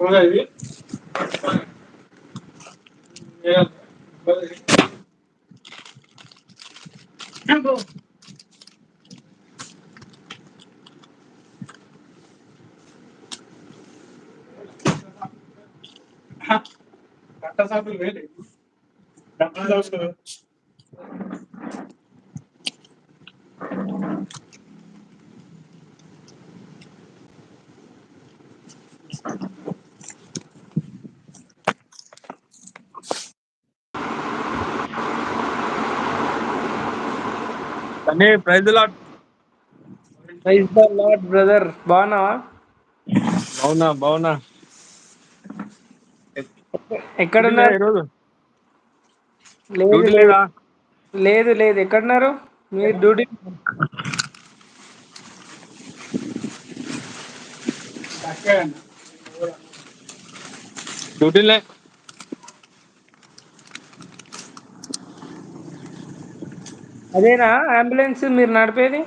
ఇది కట్ట సాపులు వేరే డబ్బులు కానీ prize lot prize the lord brother బాగున్నావా? బావునా బావునా ఎక్కడున్నారు ఈరోజు? లేదు లేదా. లేదు? లేదు ఎక్కడున్నారు మీరు డ్యూటీ? డ్యూటీలే అదేనా? అంబులెన్స్ మీరు నడిపేది?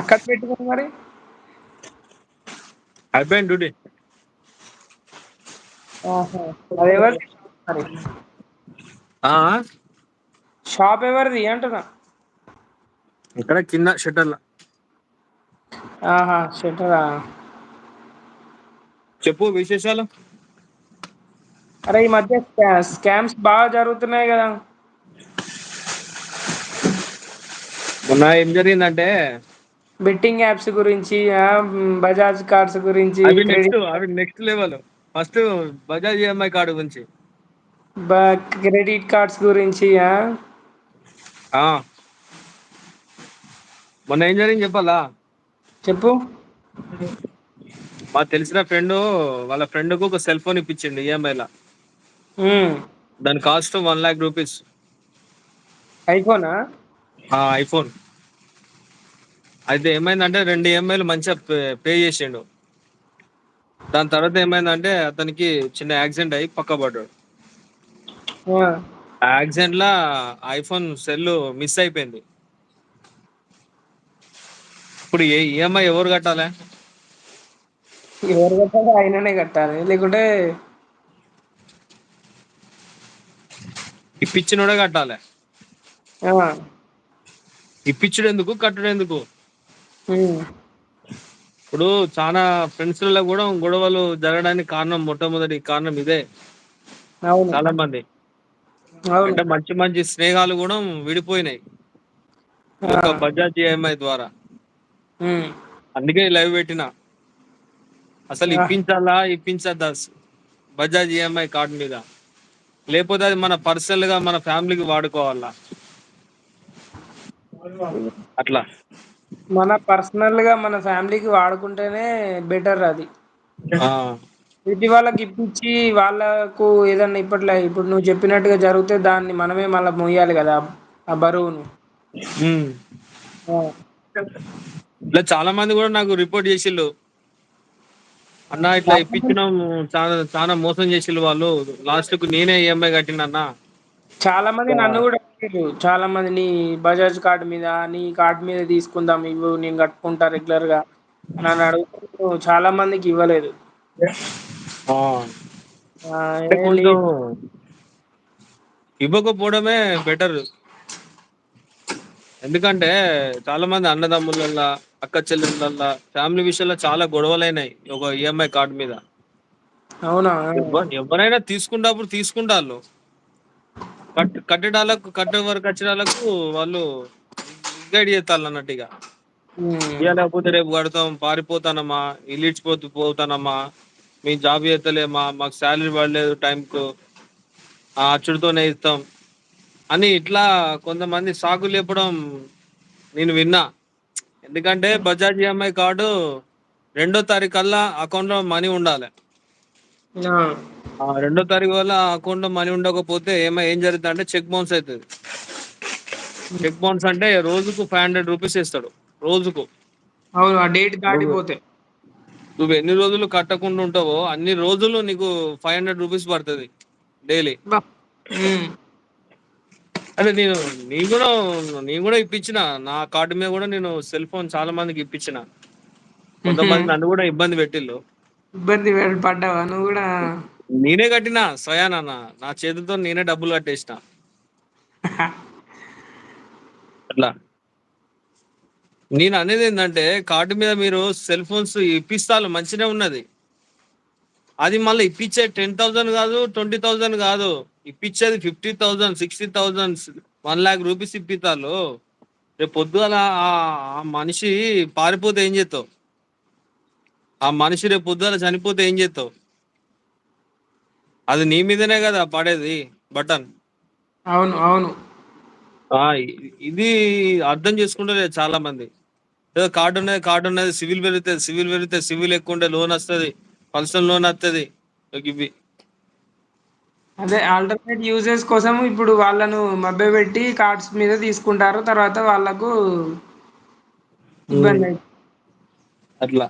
అక్కడ పెట్టుకుని మరి? అయిపోయింది డ్యూటీ. షాప్ ఎవరిది అంటున్నా? ఇక్కడ కింద షట్టర్ల ఆహా షటరా చెప్పు విశేషాలు? అరే ఈ మధ్య స్కా- స్కామ్స్ బాగా జరుగుతున్నాయి కదా. మొన్న ఏం జరిగిందంటే? బెట్టింగ్ యాప్స్ గురించి బజాజ్ కార్డ్స్ గురించి అవి next level. First Bajaj EMI card గురించి. క్రెడిట్ కార్డ్స్ గురించి. మొన్న ఏం జరిగింది చెప్పాలా? చెప్పు. మా తెలిసిన ఫ్రెండ్ వాళ్ళ ఫ్రెండ్కు ఒక సెల్ ఫోన్ ఇప్పించిండు ఈఎంఐ లా. ఉమ్. దాని కాస్ట్ వన్ లాక్ రూపీస్ ఐఫోనా? ఆ ఐఫోన్. అయితే ఏమైందంటే రెండు ఈఎంఐలు మంచిగా పే- చేసిండు. దాని తర్వాత ఏమైందంటే అతనికి చిన్న యాక్సిడెంట్ అయ్యి పక్క పడ్డాడు. యాక్సిడెంట్ లా ఐఫోన్ సెల్ మిస్ అయిపోయింది. ఇప్పుడు ఏ ఈఎంఐ ఎవరు కట్టాలి? ఎవరు కట్టాలి ఆయననే కట్టాలి. లేకుంటే ఇప్పించినోడే కట్టాలి. ఇప్పించుడు ఎందుకు? కట్టుడు ఎందుకు. ఇప్పుడు చాలా ఫ్రెండ్స్లలో కూడా గొడవలు జరగడానికి కారణం మొట్టమొదటి కారణం ఇదే. చాలా మంది. అంటే మంచి మంచి స్నేహాలు కూడా విడిపోయినాయి. ఆ. బజాజ్ ఈఎంఐ ద్వారా. అందుకే లైవ్ పెట్టిన. అసలు. ఇప్పించాలా? ఇప్పించద్దా? బజాజ్ ఈఎంఐ కార్డు మీద. లేకపోతే అది మన పర్సనల్గా మన ఫ్యామిలీకి వాడుకోవాలా? అట్లా. మన పర్సనల్గా మన ఫ్యామిలీకి వాడుకుంటేనే బెటర్ అది. ఇది వాళ్ళకి ఇప్పించి వాళ్ళకు ఏదన్నా ఇప్పట్లో ఇప్పుడు నువ్వు చెప్పినట్టుగా జరిగితే దాన్ని మనమే మళ్ళీ మొయ్యాలి కదా ఆ బరువును. ఇట్లా చాలా మంది కూడా నాకు రిపోర్ట్ చేసిళ్ళు. అన్న ఇట్లా ఇప్పించడం చాలా చాలా మోసం చేసిళ్ళు వాళ్ళు. లాస్ట్కు నేనే ఈఎంఐ కట్టినన్నా చాలా మంది నన్ను కూడా అడిగారు చాలా మంది నీ బజాజ్ కార్డు మీద నీ కార్డు మీద తీసుకుందాం ఇవ్వు నేను కట్టుకుంటా రెగ్యులర్గా నన్ను అడుగుతూ చాలా మందికి ఇవ్వలేదు. ఆ. ఆ, అంటే ఏ కొంచెం లేదు. ఇవ్వకపోవడమే బెటర్. ఎందుకంటే చాలా మంది అన్నదమ్ములల్లా అక్క చెల్లెళ్ళల్లా ఫ్యామిలీ విషయంలో చాలా గొడవలైనాయి ఒక ఈఎంఐ కార్డు మీద. అవునా? ఎవరైనా తీసుకున్నప్పుడు తీసుకుంటారు కట్ కట్టడాలకు కట్టే వరకు వచ్చినాలకు వాళ్ళు గైడ్ చేస్తారు అన్నట్టుగా ఉమ్. ఇవ్వలేకపోతే రేపు కడతాం పారిపోతానమ్మా ఇల్లు ఇచ్చిపోతూ పోతానమ్మా మీ జాబ్ చేస్తలేమా మాకు శాలరీ పడలేదు టైంకు ఆ అచ్చుడితోనే ఇస్తాం. అని ఇట్లా కొంతమంది సాకు లేపడం నేను విన్నా. ఎందుకంటే బజాజ్ ఈఎంఐ కార్డు రెండో తారీఖు కల్లా అకౌంట్లో మనీ ఉండాలి. రెండో తారీఖు వల్ల అకౌంట్లో మనీ ఉండకపోతే ఏమై ఏం జరుగుతుంది అంటే చెక్ బౌన్స్ అవుతుంది. చెక్ బౌన్స్ అంటే రోజుకు ఫైవ్ హండ్రెడ్ రూపీస్ ఇస్తాడు రోజుకు. అవును ఆ డేట్ దాటిపోతే. నువ్వు ఎన్ని రోజులు కట్టకుండా ఉంటావో అన్ని రోజులు నీకు ఫైవ్ హండ్రెడ్ రూపీస్ పడుతుంది డైలీ. అంటే నేను నేను కూడా నేను కూడా ఇప్పించిన. నా కార్డు మీద కూడా నేను సెల్ ఫోన్ చాలా మందికి ఇప్పించిన. కొంతమంది నన్ను కూడా ఇబ్బంది పెట్టిల్లు. ఇబ్బంది పెడ- పడ్డావా? నువ్వు కూడా? నేనే కట్టిన స్వయాన నా చేతితో నేనే డబ్బులు కట్టేసిన. అట్లా. నేను అనేది ఏంటంటే కార్డు మీద మీరు సెల్ ఫోన్స్ ఇప్పిస్తారు మంచిగా ఉన్నది. అది మళ్ళీ ఇప్పించే టెన్ థౌసండ్ కాదు ట్వంటీ థౌసండ్ కాదు. ఇప్పించేది fifty thousand sixty thousand one lakh rupees ఇప్పితారు రేపు పొద్దుగల ఆ- మనిషి పారిపోతే ఏం చేస్తావు? ఆ మనిషి రేపు పొద్దుగల చనిపోతే ఏం చేస్తావు? అది నీ మీదనే కదా పడేది బటన్. అవును అవును. ఇది అర్థం చేసుకుంటారు చాలా మంది ఏదో కార్డు ఉన్నది కార్డు ఉన్నది సివిల్ పెరుగుతుంది సివిల్ పెరిగితే సివిల్ ఎక్కువ ఉంటే లోన్ వస్తుంది పర్సనల్ లోన్ వస్తుంది. ఇవి అదే ఆల్టర్నేట్ యూజెస్ కోసం ఇప్పుడు వాళ్ళను మభ్యపెట్టి కార్డ్స్ మీద తీసుకుంటారు తర్వాత వాళ్ళకు ఇబ్బంది అవుతుంది. అట్లా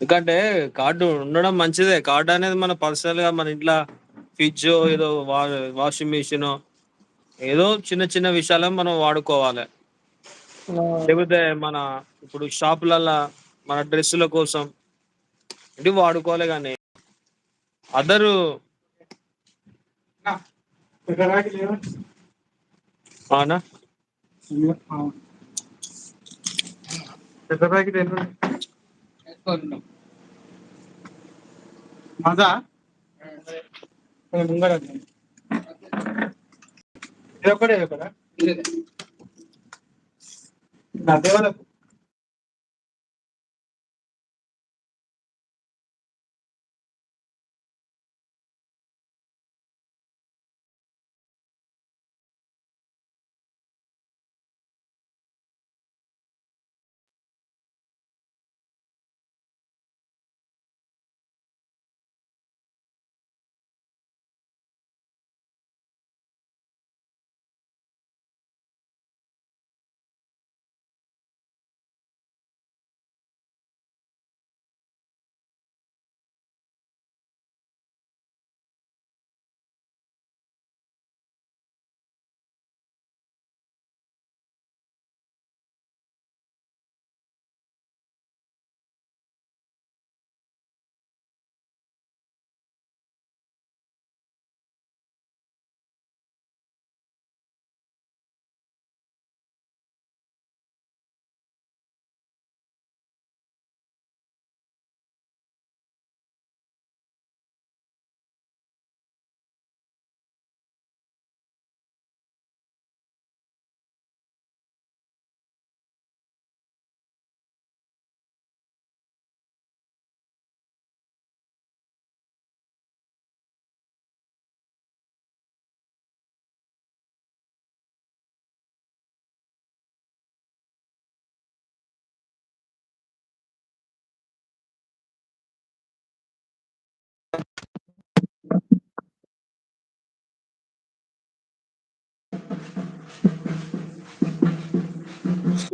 ఎందుకంటే కార్డు ఉండడం మంచిదే కార్డు అనేది మన పర్సనల్గా మన ఇంట్లో ఫ్రిడ్జ్ ఏదో వా వాషింగ్ మిషన్ ఏదో చిన్న చిన్న విషయాలను మనం వాడుకోవాలి లేకపోతే మన ఇప్పుడు షాపులల్లో మన డ్రెస్సుల కోసం ఇది వాడుకోవాలి కానీ అదరు? అవునా. పెద్ద ప్యాకెట్ ఎన్ని? మజా ముందర. ఇది ఒకటే ఒకటా? అదే వాళ్ళకు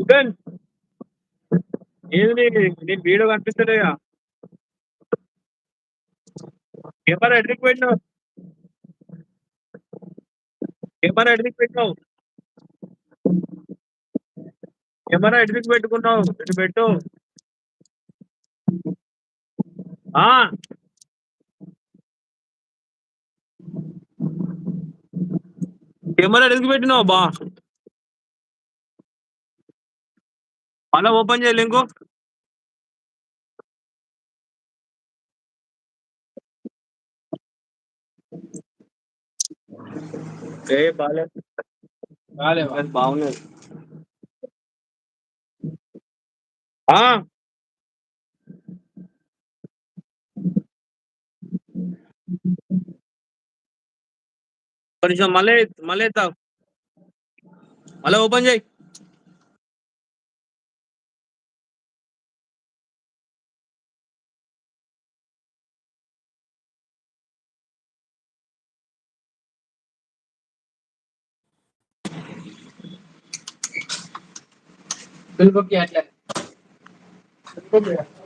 బెన్ ఏది? నేను వీడియో కనిపిస్తలేగా ఏమన్నా ఎడ్రికి పెట్టినావు. ఏమన్నా ఎడ్రికి పెట్టినావు. ఏమన్నా ఎడ్రికి పెట్టుకున్నావు. ఇటు పెట్టు. ఆ. కెమెరా ఎడ్రికి పెట్టినావు బా. మళ్ళా ఓపెన్ చేయాలి ఇంకో ఏ బాలే బాలే అది బాగున్నది ఆ కొంచెం మళ్ళీ మళ్ళీ ఎత్తా మళ్ళీ ఓపెన్ చేయి बिल्कुल क्या क्या बिल्कुल क्या।